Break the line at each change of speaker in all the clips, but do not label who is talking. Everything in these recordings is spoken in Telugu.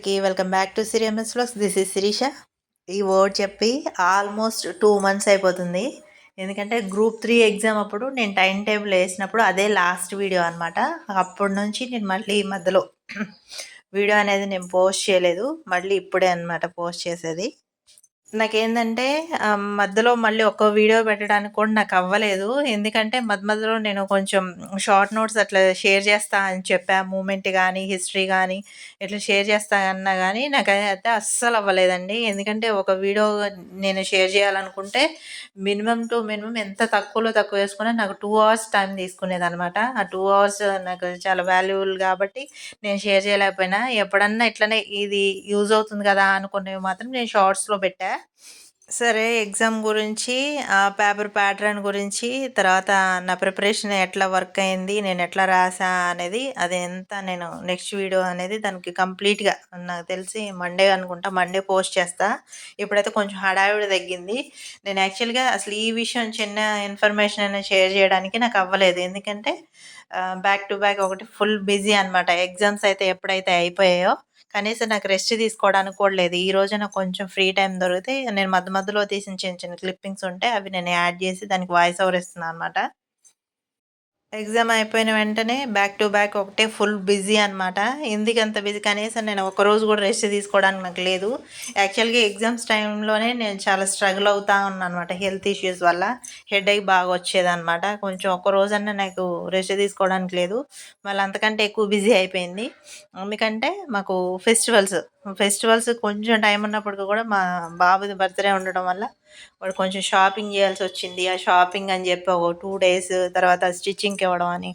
అందరికీ వెల్కమ్ బ్యాక్ టు సిరియమస్ వ్లాగ్స్ దిస్ ఇస్ శిరీష. ఈ వర్డ్ చెప్పి ఆల్మోస్ట్ టూ మంత్స్ అయిపోతుంది. ఎందుకంటే గ్రూప్ త్రీ ఎగ్జామ్ అప్పుడు నేను టైం టేబుల్ వేసినప్పుడు అదే లాస్ట్ వీడియో అనమాట అప్పటి నుంచి నేను మళ్ళీ ఈ మధ్యలో వీడియో అనేది నేను పోస్ట్ చేయలేదు. మళ్ళీ ఇప్పుడే అనమాట పోస్ట్ చేసేది. నాకేంటంటే మధ్యలో మళ్ళీ ఒక్క వీడియో పెట్టడానికి కూడా నాకు అవ్వలేదు. ఎందుకంటే మధ్య మధ్యలో నేను కొంచెం షార్ట్ నోట్స్ అట్లా షేర్ చేస్తా అని చెప్పా. మూమెంట్ కానీ హిస్టరీ కానీ ఇట్లా షేర్ చేస్తా అన్నా కానీ నాకు అయితే అస్సలు అవ్వలేదండి. ఎందుకంటే ఒక వీడియో నేను షేర్ చేయాలనుకుంటే మినిమమ్ టు మినిమమ్ ఎంత తక్కువలో తక్కువ వేసుకున్నా నాకు టూ అవర్స్ టైం తీసుకునేది అనమాట ఆ టూ అవర్స్ నాకు చాలా వాల్యుబుల్ కాబట్టి నేను షేర్ చేయలేకపోయినా ఎప్పుడన్నా ఇట్లనే ఇది యూజ్ అవుతుంది కదా అనుకునేవి మాత్రం నేను షార్ట్స్‌లో పెట్టా. సరే ఎగ్జామ్ గురించి ఆ పేపర్ ప్యాటర్న్ గురించి తర్వాత నా ప్రిపరేషన్ ఎట్లా వర్క్ అయింది నేను ఎట్లా రాసా అనేది అది ఎంత నేను నెక్స్ట్ వీడియో అనేది దానికి కంప్లీట్గా నాకు తెలిసి మండే అనుకుంటా మండే పోస్ట్ చేస్తా. ఇప్పుడైతే కొంచెం హడావిడి తగ్గింది. నేను యాక్చువల్గా అసలు ఈ విషయం చిన్న ఇన్ఫర్మేషన్ అయినా షేర్ చేయడానికి నాకు అవ్వలేదు. ఎందుకంటే బ్యాక్ టు బ్యాక్ ఒకటి ఫుల్ బిజీ అనమాట ఎగ్జామ్స్ అయితే ఎప్పుడైతే అయిపోయాయో కనీసం నాకు రెస్ట్ తీసుకోవడానికి కూడా లేదు. ఈ రోజు నాకు కొంచెం ఫ్రీ టైం దొరికితే నేను మధ్య మధ్యలో తీసిన చిన్న చిన్న క్లిప్పింగ్స్ ఉంటే అవి నేను యాడ్ చేసి దానికి వాయిస్ ఓవర్ ఇస్తున్నాను అనమాట ఎగ్జామ్ అయిపోయిన వెంటనే బ్యాక్ టు బ్యాక్ ఒకటే ఫుల్ బిజీ అనమాట ఎందుకంత బిజీ కనీసం నేను ఒకరోజు కూడా రెస్ట్ తీసుకోవడానికి నాకు లేదు. యాక్చువల్గా ఎగ్జామ్స్ టైంలోనే నేను చాలా స్ట్రగుల్ అవుతా ఉన్నాను అనమాట హెల్త్ ఇష్యూస్ వల్ల. హెడ్ అయి బాగా వచ్చేదనమాట కొంచెం ఒక రోజన్నా నాకు రెస్ట్ తీసుకోవడానికి లేదు. మళ్ళీ అంతకంటే ఎక్కువ బిజీ అయిపోయింది. ఎందుకంటే మాకు ఫెస్టివల్స్ ఫెస్టివల్స్ కొంచెం టైం ఉన్నప్పటికీ కూడా మా బాబుది బర్త్డే ఉండడం వల్ల వాడు కొంచెం షాపింగ్ చేయాల్సి వచ్చింది. ఆ షాపింగ్ అని చెప్పి ఒక టూ డేస్ తర్వాత స్టిచ్చింగ్కి ఇవ్వడం అని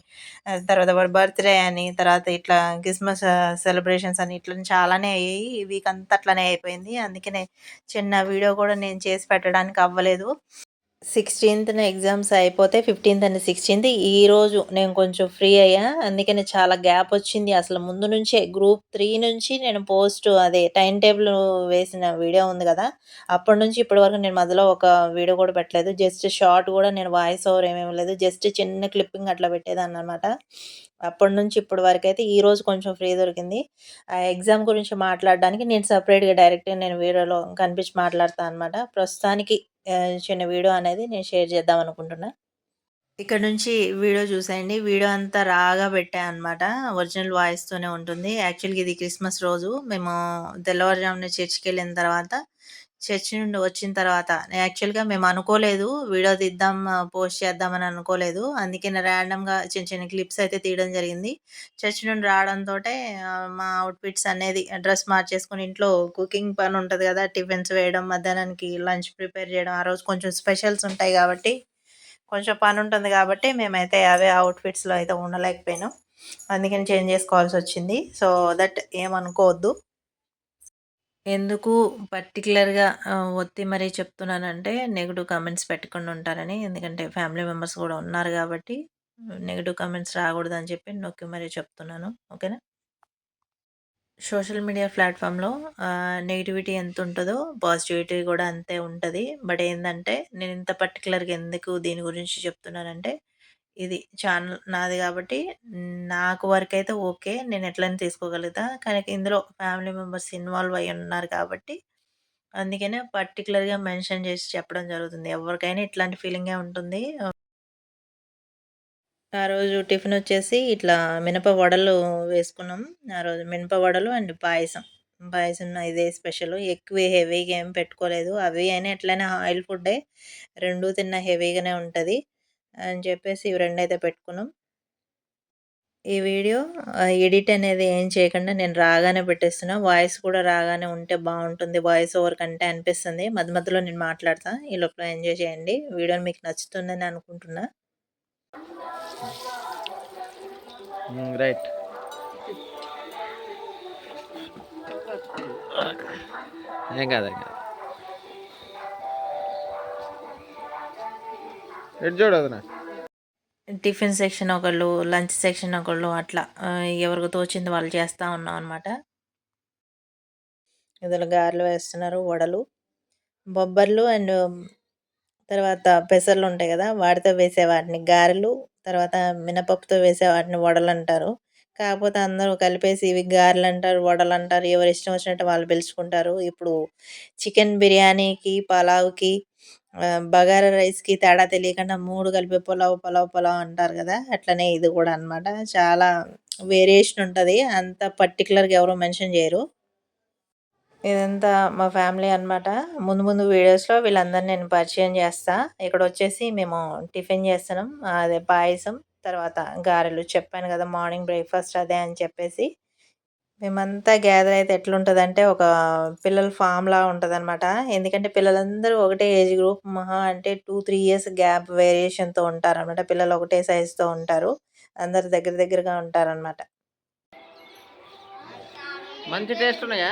తర్వాత వాడు బర్త్డే అని తర్వాత ఇట్లా క్రిస్మస్ సెలబ్రేషన్స్ అని ఇట్లా చాలానే అయ్యాయి ఈ వీక్ అంతా అట్లనే అయిపోయింది. అందుకనే చిన్న వీడియో కూడా నేను చేసి పెట్టడానికి అవ్వలేదు. సిక్స్టీన్త్న ఎగ్జామ్స్ అయిపోతే ఫిఫ్టీన్త్ అండ్ సిక్స్టీన్త్ ఈరోజు నేను కొంచెం ఫ్రీ అయ్యా. అందుకని చాలా గ్యాప్ వచ్చింది. అసలు ముందు నుంచే గ్రూప్ త్రీ నుంచి నేను పోస్ట్ అదే టైం టేబుల్ వేసిన వీడియో ఉంది కదా. అప్పటి నుంచి ఇప్పటి వరకు నేను మధ్యలో ఒక వీడియో కూడా పెట్టలేదు. జస్ట్ షార్ట్ కూడా నేను వాయిస్ ఓవర్ ఏమేమి లేదు జస్ట్ చిన్న క్లిప్పింగ్ అట్లా పెట్టేదాన్ని అనమాట అప్పటి నుంచి ఇప్పటి వరకు అయితే ఈ రోజు కొంచెం ఫ్రీ దొరికింది. ఆ ఎగ్జామ్ గురించి మాట్లాడడానికి నేను సపరేట్గా డైరెక్ట్గా నేను వీడియోలో కనిపించి మాట్లాడతాను అనమాట ప్రస్తుతానికి చిన్న వీడియో అనేది నేను షేర్ చేద్దాం అనుకుంటున్నా. ఇక్కడ నుంచి వీడియో చూసేయండి. వీడియో అంతా రాగా పెట్టాను అనమాట ఒరిజినల్ వాయిస్తోనే ఉంటుంది. యాక్చువల్గా ఇది క్రిస్మస్ రోజు. మేము తెల్లవారుజామున చర్చికి వెళ్ళిన తర్వాత చర్చి నుండి వచ్చిన తర్వాత యాక్చువల్గా మేము అనుకోలేదు వీడియో తీద్దాం పోస్ట్ చేద్దామని అనుకోలేదు. అందుకే ర్యాండమ్గా చిన్న చిన్న క్లిప్స్ అయితే తీయడం జరిగింది. చర్చ్ నుండి రావడంతో మా అవుట్ఫిట్స్ అనేది డ్రెస్ మార్చేసుకుని ఇంట్లో కుకింగ్ పని ఉంటుంది కదా టిఫిన్స్ వేయడం మధ్యాహ్నానికి లంచ్ ప్రిపేర్ చేయడం ఆ రోజు కొంచెం స్పెషల్స్ ఉంటాయి కాబట్టి కొంచెం పని ఉంటుంది కాబట్టి మేమైతే అవే అవుట్ఫిట్స్లో అయితే ఉండలేకపోయాను. అందుకని చేంజ్ చేసుకోవాల్సి వచ్చింది. సో దట్ ఏమనుకోవద్దు. ఎందుకు పర్టికులర్గా ఒత్తి మరీ చెప్తున్నానంటే, నెగిటివ్ కామెంట్స్ పెట్టకుండా ఉంటారని. ఎందుకంటే ఫ్యామిలీ మెంబర్స్ కూడా ఉన్నారు కాబట్టి, నెగిటివ్ కామెంట్స్ రాకూడదని చెప్పి నొక్కి మరీ చెప్తున్నాను. ఓకేనా? సోషల్ మీడియా ప్లాట్‌ఫామ్‌లో నెగిటివిటీ ఎంత ఉంటుందో పాజిటివిటీ కూడా అంతే ఉంటుంది బట్ ఏంటంటే నేను ఇంత పర్టికులర్గా ఎందుకు దీని గురించి చెప్తున్నానంటే ఇది ఛానల్ నాది కాబట్టి నాకు వరకైతే ఓకే. నేను ఎట్లైనా తీసుకోగలుగుతా. కానీ ఇందులో ఫ్యామిలీ మెంబర్స్ ఇన్వాల్వ్ అయ్యి ఉన్నారు కాబట్టి, అందుకనే పర్టిక్యులర్‌గా మెన్షన్ చేసి చెప్పడం జరుగుతుంది. ఎవరికైనా ఇట్లాంటి ఫీలింగే ఉంటుంది. ఆ రోజు టిఫిన్ వచ్చేసి ఇట్లా మినప వడలు వేసుకున్నాం. ఆ రోజు మినప వడలు అండ్ పాయసం. పాయసం ఇదే స్పెషల్. ఎక్కువ హెవీగా ఏం పెట్టుకోలేదు. అవి అయినా ఎట్లైనా ఆయిల్ ఫుడ్డే. రెండు తిన్న హెవీగానే ఉంటుంది అని చెప్పేసి ఇవి రెండైతే పెట్టుకున్నాం. ఈ వీడియో ఎడిట్ అనేది ఏం చేయకుండా నేను రాగానే పెట్టేస్తున్నా. వాయిస్ కూడా రాగానే ఉంటే బాగుంటుంది. వాయిస్ ఓవర్ కంటే అనిపిస్తుంది. మధ్య మధ్యలో నేను మాట్లాడతా. ఈ లోపల ఎంజాయ్ చేయండి. వీడియో మీకు నచ్చుతుందని అనుకుంటున్నా. రైట్. ఏం కాదు. ఎటు చూడదు టిఫిన్ సెక్షన్ ఒకళ్ళు లంచ్ సెక్షన్ ఒకళ్ళు అట్లా ఎవరికి తోచింది వాళ్ళు చేస్తూ ఉన్నాం అనమాట ఇందులో గారెలు వేస్తున్నారు వడలు బొబ్బర్లు అండ్ తర్వాత పెసర్లు ఉంటాయి కదా వాటితో వేసే వాటిని గారెలు తర్వాత మినపప్పుతో వేసే వాటిని వడలు అంటారు. కాకపోతే అందరూ కలిపేసి ఇవి గారెలు అంటారు వడలు అంటారు ఎవరు ఇష్టం వచ్చినట్టు వాళ్ళు పిలుచుకుంటారు. ఇప్పుడు చికెన్ బిర్యానీకి పలావ్కి బగారా రైస్కి తేడా తెలియకుండా మూడు కలిపి పులావ్ పులావ్ పులావ్ అంటారు కదా అట్లనే ఇది కూడా అన్నమాట. చాలా వేరియేషన్ ఉంటుంది. అంత పర్టికులర్గా ఎవరు మెన్షన్ చేయరు. ఇదంతా మా ఫ్యామిలీ అనమాట ముందు ముందు వీడియోస్లో వీళ్ళందరినీ నేను పరిచయం చేస్తా. ఇక్కడ వచ్చేసి మేము టిఫిన్ చేస్తున్నాం. అదే పాయసం. తర్వాత గారెలు చెప్పాను కదా మార్నింగ్ బ్రేక్ఫాస్ట్ అదే అని చెప్పేసి. మేమంతా గ్యాదర్ అయితే ఎట్లుంటుందంటే ఒక పిల్లల ఫామ్ లా ఎందుకంటే పిల్లలందరూ ఒకటే ఏజ్ గ్రూప్ మహా అంటే టూ త్రీ ఇయర్స్ గ్యాప్ వేరియేషన్తో ఉంటారన్నమాట. పిల్లలు ఒకటే సైజుతో ఉంటారు. అందరు దగ్గర దగ్గరగా ఉంటారన్నమాట.
మంచి టేస్ట్ ఉన్నాయా?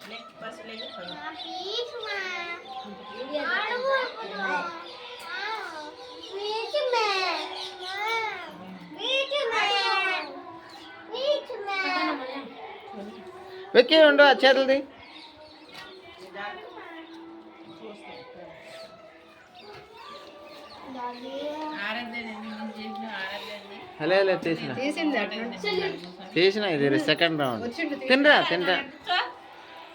ఆ, విక్కీ విక్కీ ఉండు ఆ చేతులది. హలో హలో తీసిన. తీసిన ఇది సెకండ్ రౌండ్. తినరా తినరా.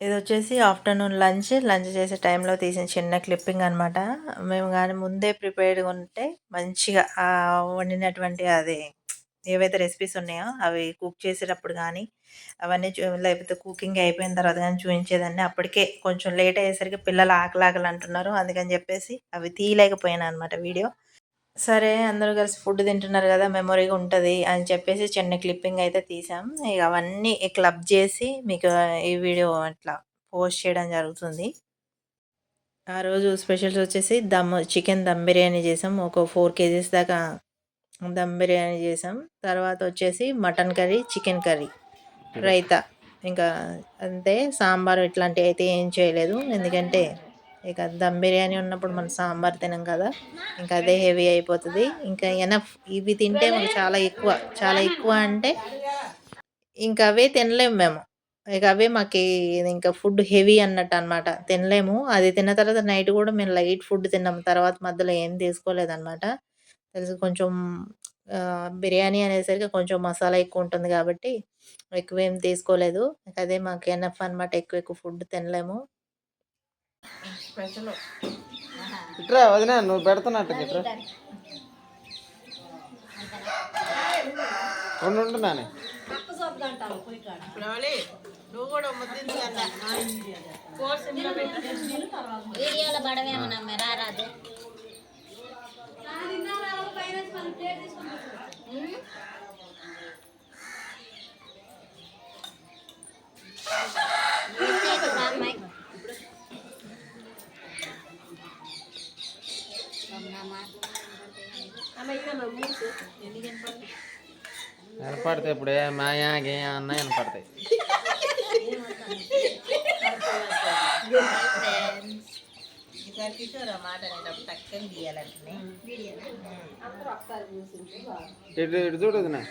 ఇది వచ్చేసి ఆఫ్టర్నూన్ లంచ్. లంచ్ చేసే టైంలో తీసిన చిన్న క్లిప్పింగ్ అనమాట మేము కానీ ముందే ప్రిపేర్డ్గా ఉంటే మంచిగా వండినటువంటి అది ఏవైతే రెసిపీస్ ఉన్నాయో అవి కుక్ చేసేటప్పుడు కానీ అవన్నీ చూ- లేకపోతే కుకింగ్ అయిపోయిన తర్వాత కానీ చూపించేదాన్ని అప్పటికే కొంచెం లేట్ అయ్యేసరికి పిల్లలు ఆకలి ఆకలి అంటున్నారు అందుకని చెప్పేసి అవి తీయలేకపోయాను అనమాట వీడియో. సరే అందరూ కలిసి ఫుడ్ తింటున్నారు కదా మెమొరీగా ఉంటుంది అని చెప్పేసి చిన్న క్లిప్పింగ్ అయితే తీసాం. ఇక అవన్నీ క్లబ్ చేసి మీకు ఈ వీడియో అట్లా పోస్ట్ చేయడం జరుగుతుంది. ఆ రోజు స్పెషల్స్ వచ్చేసి దమ్ చికెన్ దమ్ బిర్యానీ చేసాం. ఒక ఫోర్ కేజీస్ దాకా దమ్ బిర్యానీ చేసాం. తర్వాత వచ్చేసి mutton curry chicken curry raita. ఇంకా అంతే. సాంబార్ ఇట్లాంటివి అయితే ఏం చేయలేదు. ఎందుకంటే ఇక దమ్ బిర్యానీ ఉన్నప్పుడు మనం సాంబార్ తినం కదా. ఇంకా అదే హెవీ అయిపోతుంది. ఇంకా ఎనఫ్ ఇవి తింటే మనకు చాలా ఎక్కువ చాలా ఎక్కువ అంటే ఇంకా అవే తినలేము మేము. ఇక అవే మాకు ఇంకా ఫుడ్ హెవీ అన్నట్టు అనమాట తినలేము. అది తిన్న తర్వాత నైట్ కూడా మేము లైట్ ఫుడ్ తిన్నాం తర్వాత మధ్యలో ఏం తీసుకోలేదన్నమాట. తెలుసు కొంచెం బిర్యానీ అనేసరికి కొంచెం మసాలా ఎక్కువ ఉంటుంది కాబట్టి ఎక్కువ ఏం తీసుకోలేదు అదే మాకు ఎనఫ్ అనమాట ఎక్కువ ఎక్కువ ఫుడ్ తినలేము. స్పెషల్.
ఇట్రా వదినా నువ్వు పెడుతున్నట్టు ఇట్రా. ఉండు ఉండు నాని.
నువ్వు కూడా
వీడియోలో పడవేమన్నా
పడితే ఇప్పుడే ఇప్పుడు మాయా గేయా అన్న వినపడతాయి చూడదునా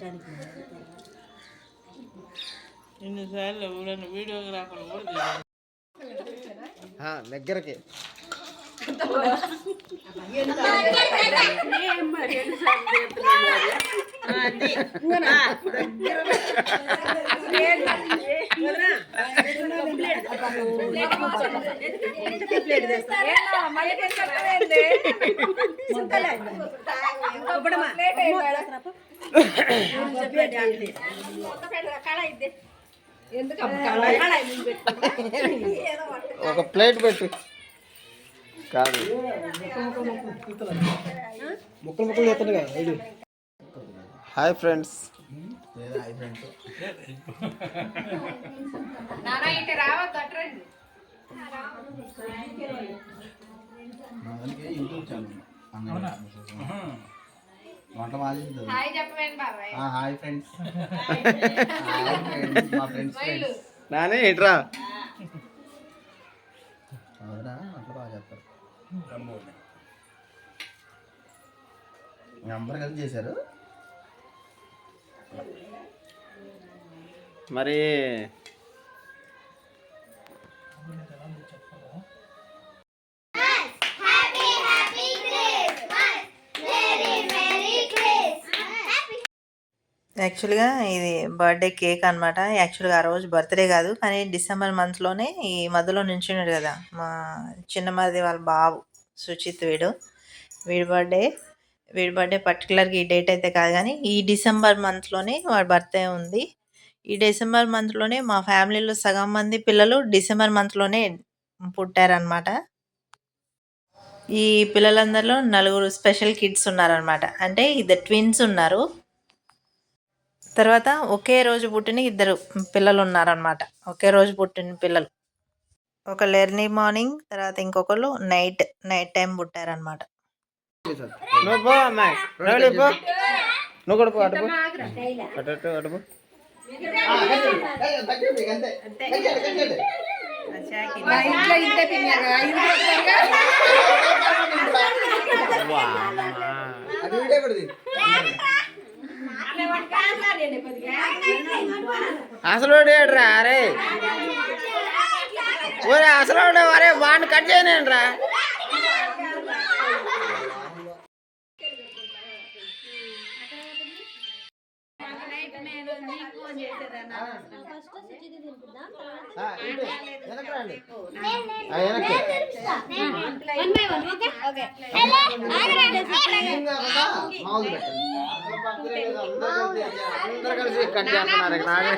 వదినా
ఎన్నిసార్లు ఎవరైనా వీడియోగ్రాఫర్ కూడా
దగ్గరకి. ఒక ప్లేట్ పెట్టు. కాదు.
ముక్కలు ముక్కలు చేస్తుండగా ఇది
హాయ్ ఫ్రెండ్స్.
వంట మాది హాయ్ ఫ్రెండ్స్. మా ఫ్రెండ్స్ ఫ్రెండ్స్.
నాని ఇట్రా.
అవునా బాగా అందరు కలిసి చేశారు?
మరి
యాక్చువల్గా ఇది బర్త్డే కేక్ అనమాట యాక్చువల్గా ఆ రోజు బర్త్డే కాదు కానీ డిసెంబర్ మంత్లోనే ఈ మధ్యలో నించున్నాడు కదా మా చిన్నమది వాళ్ళ బాబు సుచిత్ వీడు. వీడి బర్త్డే వీడి బర్త్డే పర్టికులర్గా ఈ డేట్ అయితే కాదు కానీ ఈ డిసెంబర్ మంత్లోనే వాడి బర్త్డే ఉంది. ఈ డిసెంబర్ మంత్లోనే మా ఫ్యామిలీలో సగం మంది పిల్లలు డిసెంబర్ మంత్లోనే పుట్టారనమాట ఈ పిల్లలందరిలో నలుగురు స్పెషల్ కిడ్స్ ఉన్నారనమాట అంటే ఇద్దరు ట్విన్స్ ఉన్నారు. తర్వాత ఒకే రోజు పుట్టిన ఇద్దరు పిల్లలు ఉన్నారనమాట ఒకే రోజు పుట్టిన పిల్లలు. ఒకళ్ళు ఎర్లీ మార్నింగ్ తర్వాత ఇంకొకళ్ళు నైట్ నైట్ టైం పుట్టారనమాట.
అది
అసలు ఏడ్రా అరే? ఒరే అసలు అరే వాడిని కట్ చేయనండి రా. అందరు కలిసి కట్ చేస్తున్నారు ఇక్కడ నాదే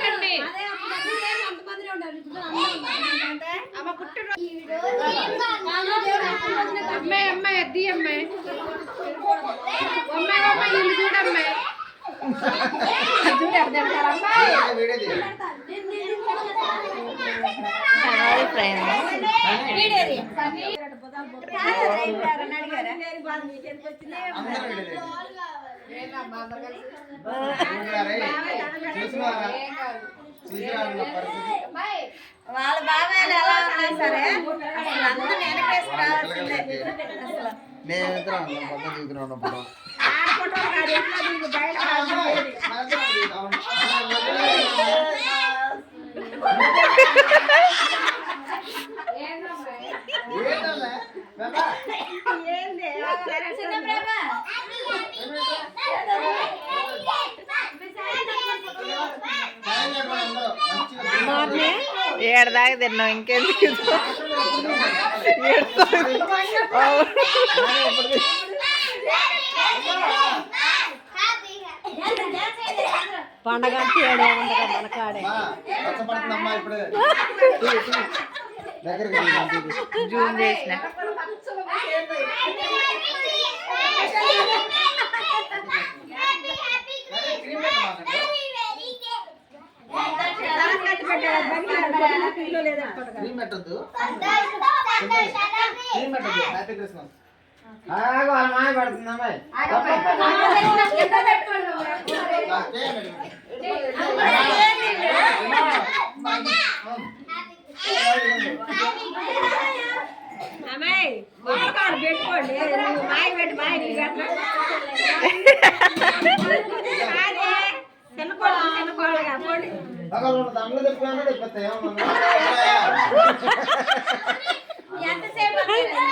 అమ్మాయి అమ్మాయి అద్ది అమ్మాయి అమ్మాయి అమ్మాయి ఇల్లు చూడమ్మాయి
వీడియో తీయండి
హాయ్ ఫ్రెండ్స్
అందరూ వీడియో తీయండి చూసారా? చూసినారా? చూసినారా నా పరిస్థితి?
వాళ్ళ బాబాయ్లు ఎలా ఉన్నా సరే అసలు అందరూ వెనకేసి రావాల్సిందే అసలు
ఉన్నప్పుడు. ఏంటమ్మా? బాబా, హాయ్ చెప్పండి అందరూ. మంచిగా
ఏడదాకా తిన్నాం ఇంకెందుకు పండగ మనకాడే
మా, కష్టపడుతుందమ్మా ఇప్పుడే తీ, తీ. దగ్గరికి తీ, తీ, తీ.
జూమ్ చేసిన
అరే, క్రీమ్ పెట్టమాకండి. క్రీమ్ పెట్టొద్దు క్రీమ్ పెట్టొద్దు హ్యాపీ క్రిస్మస్
ఆగు, వాళ్ళ మాయ పడుతుంది అమ్మాయి
దండలు తెప్పుకున్నా తెప్పిస్తా ఏమన్నా హాయ్ అంటే అప్పుడు మార్చుకోవాలి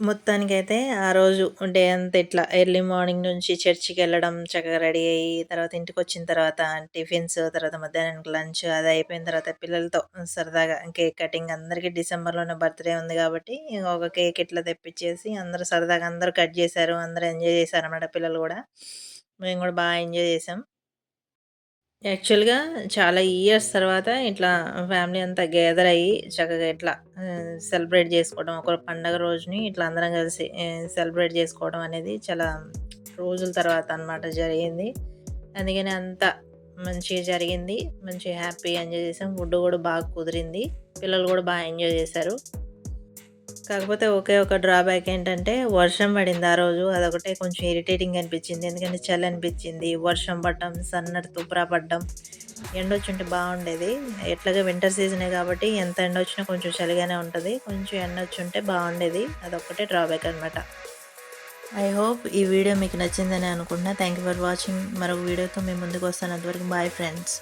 మొత్తానికైతే ఆ రోజు డే అంతా ఇట్లా ఎర్లీ మార్నింగ్ నుంచి చర్చికి వెళ్ళడం చక్కగా రెడీ అయ్యి తర్వాత ఇంటికి వచ్చిన తర్వాత టిఫిన్స్ తర్వాత మధ్యాహ్నానికి లంచ్ అది అయిపోయిన తర్వాత పిల్లలతో సరదాగా కేక్ కటింగ్ అందరికీ డిసెంబర్లోనే బర్త్డే ఉంది కాబట్టి ఒక కేక్ ఇట్లా తెప్పించేసి అందరూ సరదాగా అందరూ కట్ చేశారు అందరూ ఎంజాయ్ చేశారు అన్నమాట పిల్లలు కూడా. మేము కూడా బాగా ఎంజాయ్ చేసాం యాక్చువల్‌గా చాలా ఇయర్స్ తర్వాత ఇట్లా ఫ్యామిలీ అంతా గ్యాదర్ అయ్యి చక్కగా ఇట్లా సెలబ్రేట్ చేసుకోవడం. ఒక పండగ రోజుని ఇట్లా అందరం కలిసి సెలబ్రేట్ చేసుకోవడం అనేది చాలా రోజుల తర్వాత అన్నమాట జరిగింది. అందుకని అంత మంచిగా జరిగింది. మంచిగా హ్యాపీ ఎంజాయ్ చేసాం. ఫుడ్ కూడా బాగా కుదిరింది. పిల్లలు కూడా బాగా ఎంజాయ్ చేశారు. కాకపోతే ఒకే ఒక డ్రాబ్యాక్ ఏంటంటే వర్షం పడింది ఆ రోజు. అదొకటే కొంచెం ఇరిటేటింగ్ అనిపించింది. ఎందుకంటే చలి అనిపించింది. వర్షం పడడం, సన్నటి తుబ్రా పడ్డం ఎండ ఎండొచ్చుంటే బాగుండేది. ఎట్లాగే వింటర్ సీజనే కాబట్టి ఎంత ఎండ వచ్చినా కొంచెం చలిగానే ఉంటుంది కొంచెం ఎండ ఎండొచ్చుంటే బాగుండేది. అదొక్కటే డ్రాబ్యాక్ అనమాట. ఐ హోప్ ఈ వీడియో మీకు నచ్చిందని అనుకుంటున్నా. Thank you for watching. మరొక వీడియోతో మీ ముందుకు వస్తాను. అంతవరకు బాయ్ ఫ్రెండ్స్.